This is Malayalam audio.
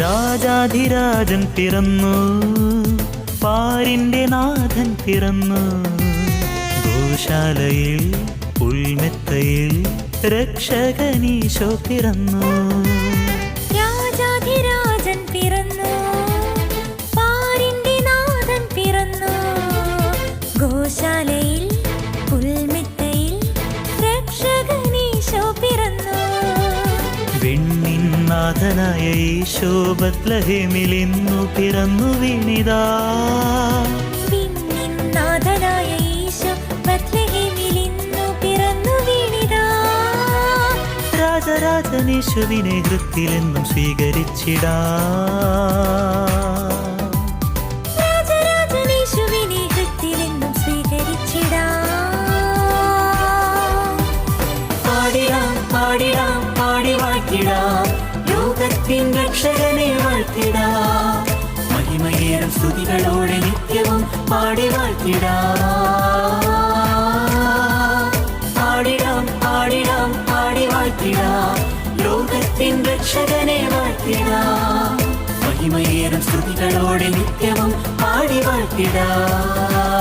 രാജാധിരാജൻ പിറന്നു. പാരിന്റെ നാഥൻ പിറന്നു. ഗോശാലയിൽ ഉൾമെത്തയിൽ രക്ഷകനീശോ പിറന്നു. രാജാധിരാജൻ പിറന്നു. പാരിന്റെ നാഥൻ പിറന്നു. ഗോശാലയിൽ ഉൾമെത്തയിൽ രക്ഷകനീശോ പിറന്നു. വെണ്ണിൻ നാഥനായ ഈശോബത്ലഹേമിലിന്നു ഇന്നു പിറന്നു വിണിതാ. നാഥനായ ഈശോ ബത്ലഹേമിൽ ഇന്നു പിറന്നു വീണിതാ. രാജരാജനീശുവിനെ ഹൃത്തിലെന്നും സ്വീകരിച്ചിടാ. രാജരാജനീശുവിനെ ഹൃത്തിലെന്നും സ്വീകരിച്ചിടാം. പാടിടാം പാടിടാം. വാഴ്ത്തിടാം മഹിമയേറും സ്തുതികളോടെ നിത്യവും പാടി വാഴ്ത്തിടാം പാടിടാം പാടിടാം പാടി വാഴ്ത്തിടാം ലോകത്തിൻ രക്ഷകനെ വാഴ്ത്തിടാം. മഹിമയേറും സ്തുതികളോടെ നിത്യവും പാടി വാഴ്ത്തിടാം